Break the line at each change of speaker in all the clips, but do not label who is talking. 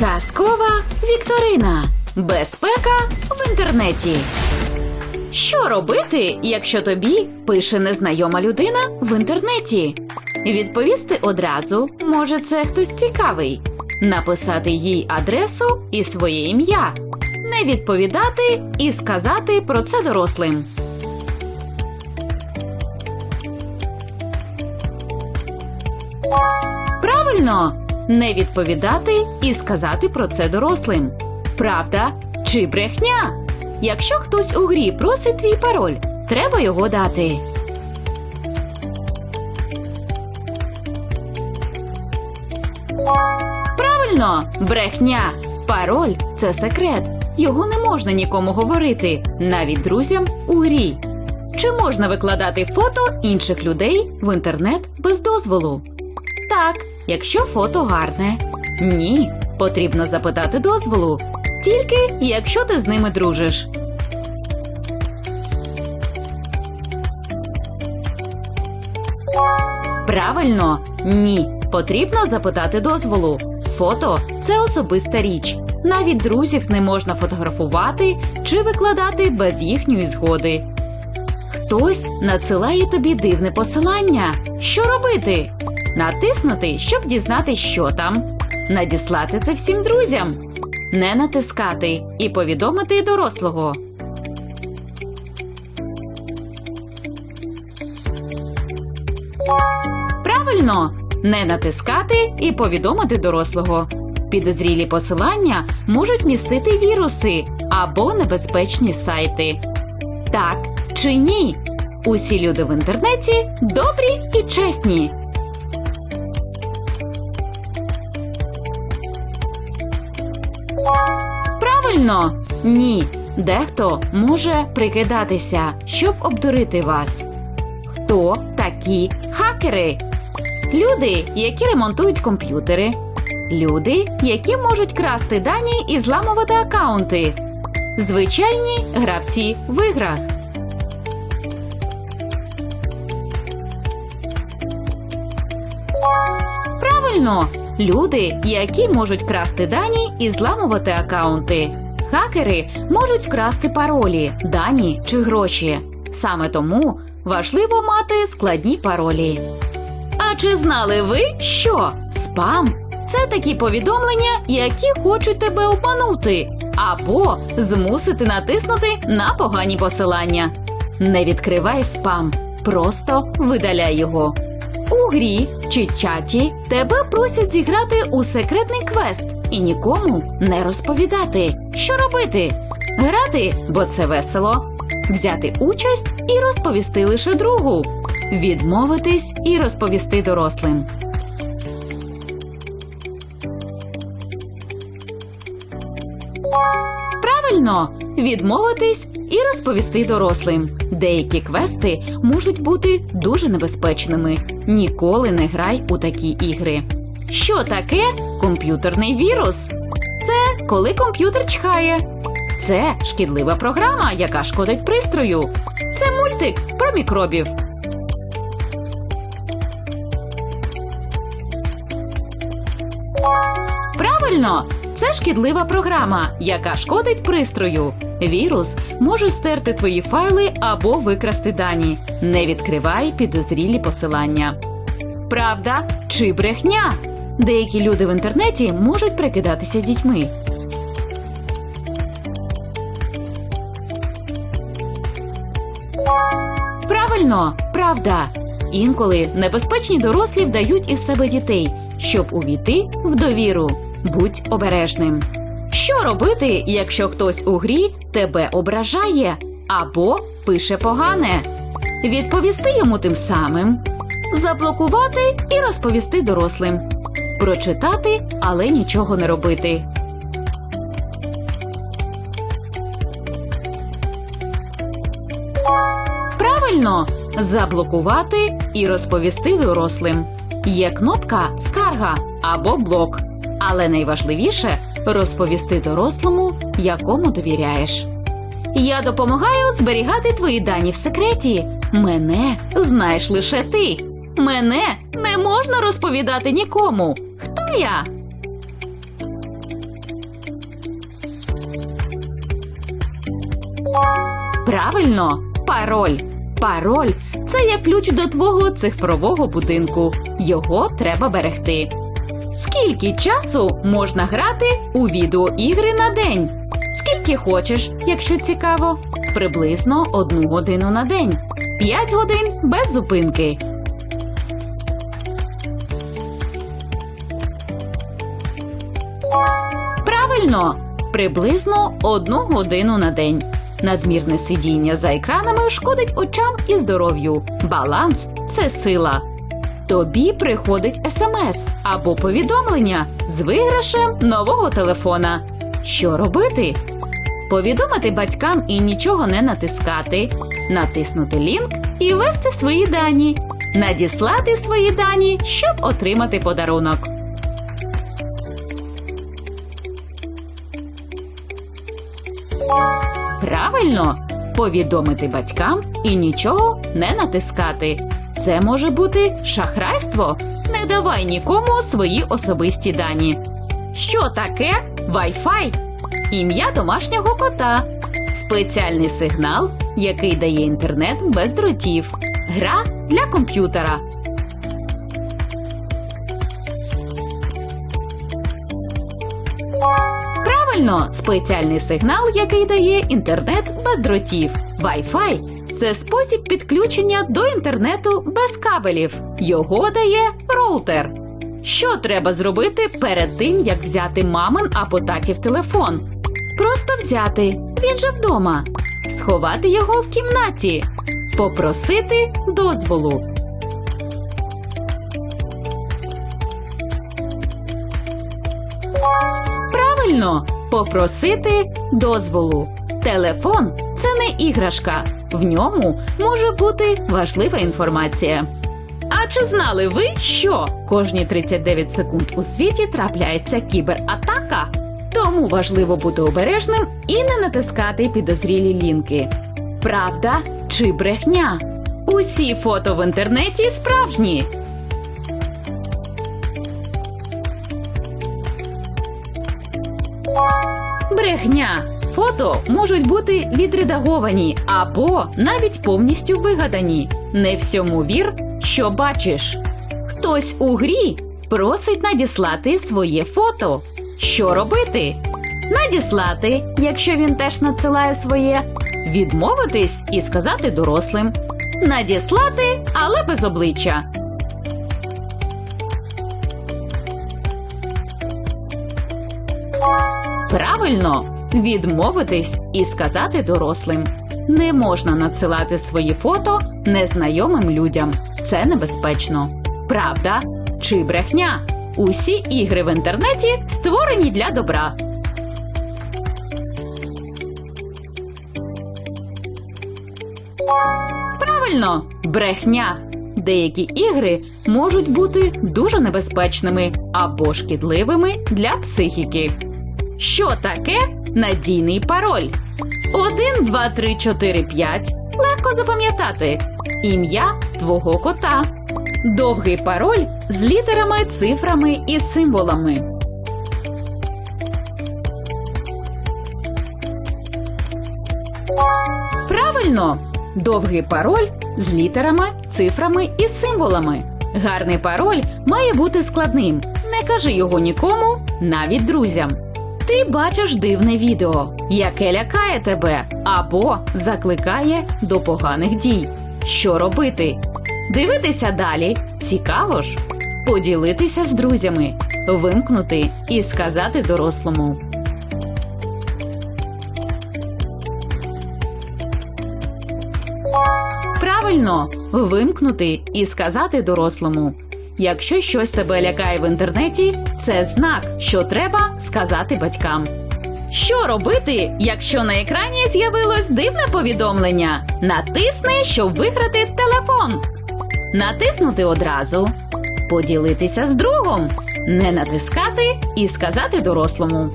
Казкова Вікторина. Безпека в інтернеті. Що робити, якщо тобі пише незнайома людина в інтернеті? Відповісти одразу, може, це хтось цікавий. Написати їй адресу і своє ім'я. Не відповідати і сказати про це дорослим. Правильно, не відповідати і сказати про це дорослим. Правда чи брехня? Якщо хтось у грі просить твій пароль, треба його дати. Правильно, брехня. Пароль це секрет. Його не можна нікому говорити, навіть друзям у грі. Чи можна викладати фото інших людей в інтернет без дозволу? Так, якщо фото гарне. Ні, потрібно запитати дозволу. Тільки якщо ти з ними дружиш. Правильно, ні. Потрібно запитати дозволу. Фото це особиста річ. Навіть друзів не можна фотографувати чи викладати без їхньої згоди. Хтось надсилає тобі дивне посилання. Що робити? Натиснути, щоб дізнати, що там. Надіслати це всім друзям. Не натискати і повідомити дорослого. Правильно, не натискати і повідомити дорослого. Підозрілі посилання можуть містити віруси або небезпечні сайти. Так чи ні? Усі люди в інтернеті добрі і чесні. Правильно, ні. Дехто може прикидатися, щоб обдурити вас. Хто такі хакери? Люди, які ремонтують комп'ютери, люди, які можуть красти дані і зламувати акаунти, звичайні гравці в іграх. Правильно, люди, які можуть красти дані і зламувати акаунти. Хакери можуть вкрасти паролі, дані чи гроші. Саме тому важливо мати складні паролі. А чи знали ви, що спам це такі повідомлення, які хочуть тебе обманути, або змусити натиснути на погані посилання? Не відкривай спам, просто видаляй його. У грі чи чаті тебе просять зіграти у секретний квест і нікому не розповідати, що робити. Грати, бо це весело, взяти участь і розповісти лише другу, відмовитись і розповісти дорослим. Правильно, відмовитись і розповісти дорослим. Деякі квести можуть бути дуже небезпечними. Ніколи не грай у такі ігри. Що таке комп'ютерний вірус? Це коли комп'ютер чхає. Це шкідлива програма, яка шкодить пристрою. Це мультик про мікробів. Правильно, це шкідлива програма, яка шкодить пристрою. Вірус може стерти твої файли або викрасти дані. Не відкривай підозрілі посилання. Правда чи брехня? Деякі люди в інтернеті можуть прикидатися дітьми. Правильно, правда. Інколи небезпечні дорослі вдають із себе дітей, щоб увійти в довіру. Будь обережним. Що робити, якщо хтось у грі тебе ображає або пише погане? Відповісти йому тим самим, заблокувати і розповісти дорослим, прочитати, але нічого не робити. Правильно, заблокувати і розповісти дорослим. Є кнопка скарга або блок але найважливіше розповісти дорослому, якому довіряєш. Я допомагаю зберігати твої дані в секреті. Мене знаєш лише ти. Мене не можна розповідати нікому. Хто я? Правильно пароль. Пароль це як ключ до твого цифрового будинку. Його треба берегти. Скільки часу можна грати у відеоігри на день? Скільки хочеш, якщо цікаво, приблизно одну годину на день, 5 годин без зупинки. Правильно, приблизно одну годину на день. Надмірне сидіння за екранами шкодить очам і здоров'ю. Баланс це сила. Тобі приходить смс або повідомлення з виграшем нового телефона. Що робити? Повідомити батькам і нічого не натискати, натиснути лінк і ввести свої дані, надіслати свої дані, щоб отримати подарунок. Правильно, повідомити батькам і нічого не натискати. Це може бути шахрайство. Не давай нікому свої особисті дані. Що таке Wi-Fi? Ім'я домашнього кота, спеціальний сигнал, який дає інтернет без дротів, гра для комп'ютера. Правильно, спеціальний сигнал, який дає інтернет без дротів. Wi-Fi – це спосіб підключення до інтернету без кабелів. Його дає роутер. Що треба зробити перед тим, як взяти мамин або татів телефон? Просто взяти, він же вдома, сховати його в кімнаті, попросити дозволу. Правильно, попросити дозволу. Телефон не іграшка. В ньому може бути важлива інформація. А чи знали ви, що кожні 39 секунд у світі трапляється кібератака? Тому важливо бути обережним і не натискати підозрілі лінки. Правда чи брехня? Усі фото в інтернеті справжні. Брехня. Фото можуть бути відредаговані або навіть повністю вигадані. Не всьому вір, що бачиш. Хтось у грі просить надіслати своє фото. Що робити? Надіслати, якщо він теж надсилає своє, відмовитись і сказати дорослим. Надіслати, але без обличчя. Правильно, відмовитись і сказати дорослим. Не можна надсилати свої фото незнайомим людям. Це небезпечно. Правда чи брехня? Усі ігри в інтернеті створені для добра. Правильно, брехня. Деякі ігри можуть бути дуже небезпечними або шкідливими для психіки. Що таке надійний пароль? 1, 2, 3, 4, 5. Легко запам'ятати. Ім'я твого кота. Довгий пароль з літерами, цифрами і символами. Правильно, довгий пароль з літерами, цифрами і символами. Гарний пароль має бути складним. Не кажи його нікому, навіть друзям. Ти бачиш дивне відео, яке лякає тебе або закликає до поганих дій. Що робити? Дивитися далі цікаво ж, поділитися з друзями, вимкнути і сказати дорослому. Правильно, вимкнути і сказати дорослому. Якщо щось тебе лякає в інтернеті, це знак, що треба сказати батькам. Що робити, якщо на екрані з'явилось дивне повідомлення? Натисни, щоб виграти телефон. Натиснути одразу, поділитися з другом, не натискати і сказати дорослому.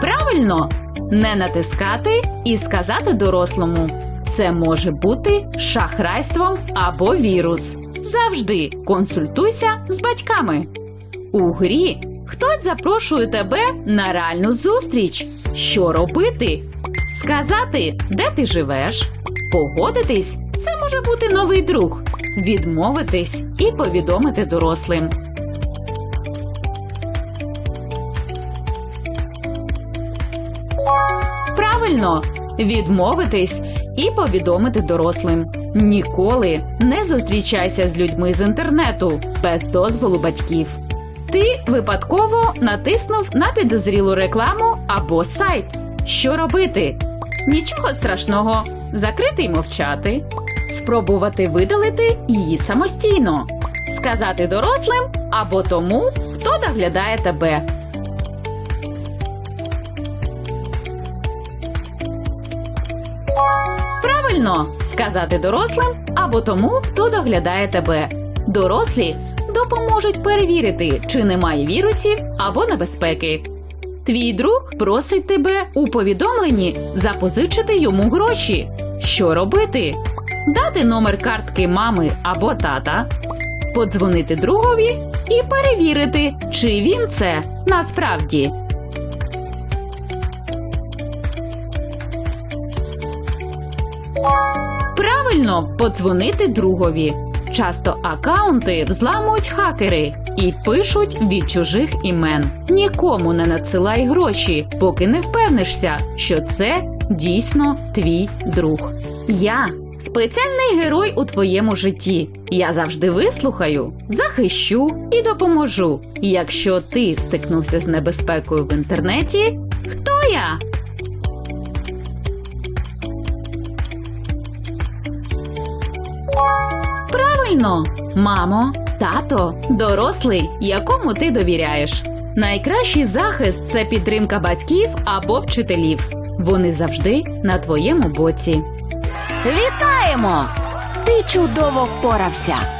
Правильно, не натискати і сказати дорослому. Це може бути шахрайством або вірус. Завжди консультуйся з батьками. У грі Хтось запрошує тебе на реальну зустріч. Що робити? Сказати, де ти живеш, погодитись це може бути новий друг, відмовитись і повідомити дорослим. Правильно, відмовитись і повідомити дорослим. Ніколи не зустрічайся з людьми з інтернету без дозволу батьків. Ти випадково натиснув на підозрілу рекламу або сайт. Що робити? Нічого страшного. Закрити й мовчати. Спробувати видалити її самостійно. Сказати дорослим або тому, хто доглядає тебе. Правильно сказати дорослим або тому, хто доглядає тебе. Дорослі допоможуть перевірити, чи немає вірусів або небезпеки. Твій друг просить тебе у повідомленні запозичити йому гроші. Що робити? Дати номер картки мами або тата, подзвонити другові і перевірити, чи він це насправді. Правильно подзвонити другові. Часто акаунти взламують хакери і пишуть від чужих імен. Нікому не надсилай гроші, поки не впевнишся, що це дійсно твій друг. Я спеціальний герой у твоєму житті. Я завжди вислухаю, захищу і допоможу. Якщо ти стикнувся з небезпекою в інтернеті, хто я? Правильно, мамо, тато, дорослий, якому ти довіряєш. Найкращий захист це підтримка батьків або вчителів. Вони завжди на твоєму боці.
Вітаємо! Ти чудово впорався.